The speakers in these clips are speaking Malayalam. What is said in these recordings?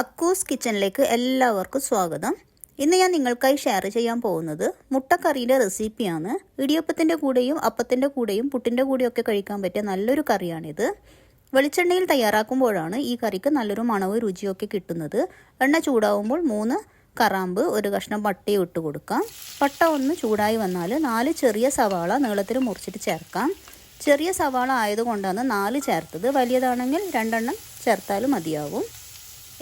അക്കൂസ് കിച്ചണിലേക്ക് എല്ലാവർക്കും സ്വാഗതം. ഇന്ന് ഞാൻ നിങ്ങൾക്കായി ഷെയർ ചെയ്യാൻ പോകുന്നത് മുട്ടക്കറിയുടെ റെസിപ്പിയാണ്. ഇടിയപ്പത്തിന്റെ കൂടെയും അപ്പത്തിന്റെ കൂടെയും പുട്ടിന്റെ കൂടെയൊക്കെ കഴിക്കാൻ പറ്റിയ നല്ലൊരു കറിയാണിത്. വെളിച്ചെണ്ണയിൽ തയ്യാറാക്കുമ്പോഴാണ് ഈ കറിക്ക് നല്ലൊരു മണവും രുചിയൊക്കെ കിട്ടുന്നത്. എണ്ണ ചൂടാവുമ്പോൾ മൂന്ന് കറാമ്പ് ഒരു കഷ്ണം പട്ടയും ഇട്ട് കൊടുക്കാം. പട്ട ഒന്ന് ചൂടായി വന്നാൽ നാല് ചെറിയ സവാള നീളത്തിൽ മുറിച്ചിട്ട് ചേർക്കാം. ചെറിയ സവാള ആയതുകൊണ്ടാണ് നാല് ചേർത്തത്. വലിയതാണെങ്കിൽ രണ്ടെണ്ണം ചേർത്താലും മതിയാവും.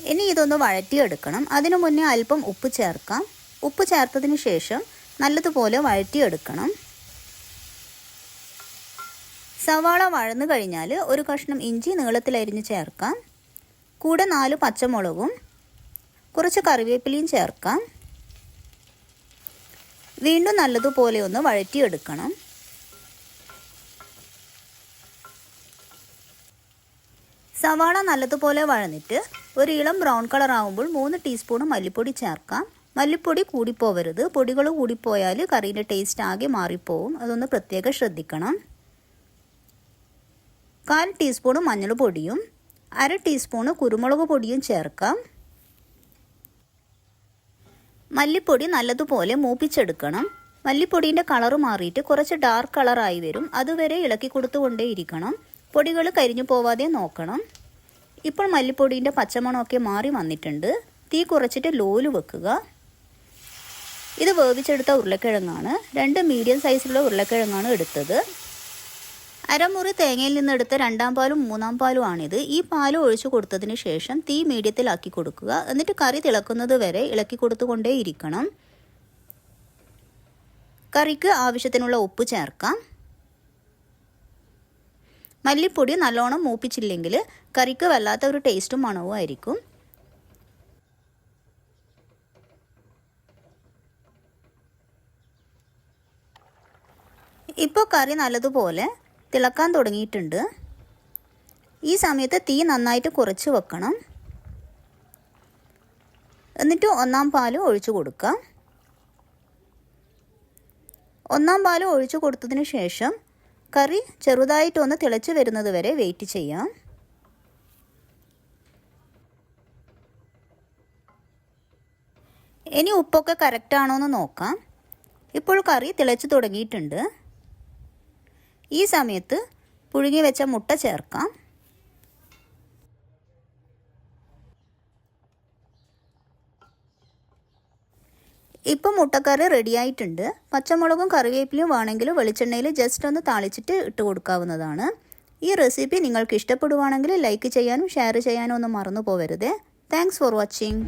ഇനി ഇതൊന്ന് വഴറ്റിയെടുക്കണം. അതിനു മുന്നേ അല്പം ഉപ്പ് ചേർക്കാം. ഉപ്പ് ചേർത്തതിന് ശേഷം നല്ലതുപോലെ വഴറ്റിയെടുക്കണം. സവാള വഴന്നു കഴിഞ്ഞാൽ ഒരു കഷ്ണം ഇഞ്ചി നീളത്തിലരിഞ്ഞ് ചേർക്കാം. കൂടെ നാല് പച്ചമുളകും കുറച്ച് കറിവേപ്പിലയും ചേർക്കാം. വീണ്ടും നല്ലതുപോലെ ഒന്ന് വഴറ്റിയെടുക്കണം. സവാള നല്ലതുപോലെ വഴന്നിട്ട് ഒരു ഇളം ബ്രൗൺ കളർ ആകുമ്പോൾ മൂന്ന് ടീസ്പൂൺ മല്ലിപ്പൊടി ചേർക്കാം. മല്ലിപ്പൊടി കൂടിപ്പോവരുത്. പൊടികൾ കൂടിപ്പോയാൽ കറിയുടെ ടേസ്റ്റ് ആകെ മാറിപ്പോവും. അതൊന്ന് പ്രത്യേകം ശ്രദ്ധിക്കണം. കാൽ ടീസ്പൂൺ മഞ്ഞൾ പൊടിയും അര ടീസ്പൂൺ കുരുമുളക് പൊടിയും ചേർക്കാം. മല്ലിപ്പൊടി നല്ലതുപോലെ മൂപ്പിച്ചെടുക്കണം. മല്ലിപ്പൊടിയുടെ കളറ് മാറിയിട്ട് കുറച്ച് ഡാർക്ക് കളറായി വരും. അതുവരെ ഇളക്കി കൊടുത്തുകൊണ്ടേയിരിക്കണം. പൊടികൾ കരിഞ്ഞു പോവാതെ നോക്കണം. ഇപ്പോൾ മല്ലിപ്പൊടിന്റെ പച്ചമണമൊക്കെ മാറി വന്നിട്ടുണ്ട്. തീ കുറച്ചിട്ട് ലോൽ വെക്കുക. ഇത് വേവിച്ചെടുത്ത ഉരുളക്കിഴങ്ങാണ്. രണ്ട് മീഡിയം സൈസിലുള്ള ഉരുളക്കിഴങ്ങാണ് എടുത്തത്. അരമുറി തേങ്ങയിൽ നിന്ന് എടുത്ത രണ്ടാം പാലും മൂന്നാം പാലും ആണിത് ഈ പാൽ ഒഴിച്ചു കൊടുത്തതിന് ശേഷം തീ മീഡിയത്തിലാക്കി കൊടുക്കുക. എന്നിട്ട് കറി തിളക്കുന്നത് വരെ ഇളക്കി കൊടുത്തുകൊണ്ടേയിരിക്കണം. കറിക്ക് ആവശ്യത്തിനുള്ള ഉപ്പ് ചേർക്കാം. മല്ലിപ്പൊടി നല്ലോണം മൂപ്പിച്ചില്ലെങ്കിൽ കറിക്ക് വല്ലാത്ത ഒരു ടേസ്റ്റും മണവും ആയിരിക്കും. ഇപ്പോൾ കറി നല്ലതുപോലെ തിളക്കാൻ തുടങ്ങിയിട്ടുണ്ട്. ഈ സമയത്ത് തീ നന്നായിട്ട് കുറച്ച് വെക്കണം. എന്നിട്ട് ഒന്നാം പാൽ ഒഴിച്ചു കൊടുക്കാം. ഒന്നാം പാൽ ഒഴിച്ചു കൊടുത്തതിന് ശേഷം കറി ചെറുതായിട്ടൊന്ന് തിളച്ച് വരുന്നത് വരെ വെയിറ്റ് ചെയ്യാം. ഇനി ഉപ്പൊക്കെ കറക്റ്റ് ആണോ എന്ന് നോക്കാം. ഇപ്പോൾ കറി തിളച്ച് തുടങ്ങിയിട്ടുണ്ട്. ഈ സമയത്ത് പുഴുങ്ങി വെച്ച മുട്ട ചേർക്കാം. ഇപ്പം മുട്ടക്കറി റെഡിയായിട്ടുണ്ട് പച്ചമുളകും കറിവേപ്പിലയും വേണമെങ്കിൽ വെളിച്ചെണ്ണയിൽ ജസ്റ്റ് ഒന്ന് താളിച്ചിട്ട് ഇട്ട് കൊടുക്കാവുന്നതാണ്. ഈ റെസിപ്പി നിങ്ങൾക്ക് ഇഷ്ടപ്പെടുവാണെങ്കിൽ ലൈക്ക് ചെയ്യാനും ഷെയർ ചെയ്യാനും ഒന്നും മറന്നു പോകരുത് താങ്ക്സ് ഫോർ വാച്ചിങ്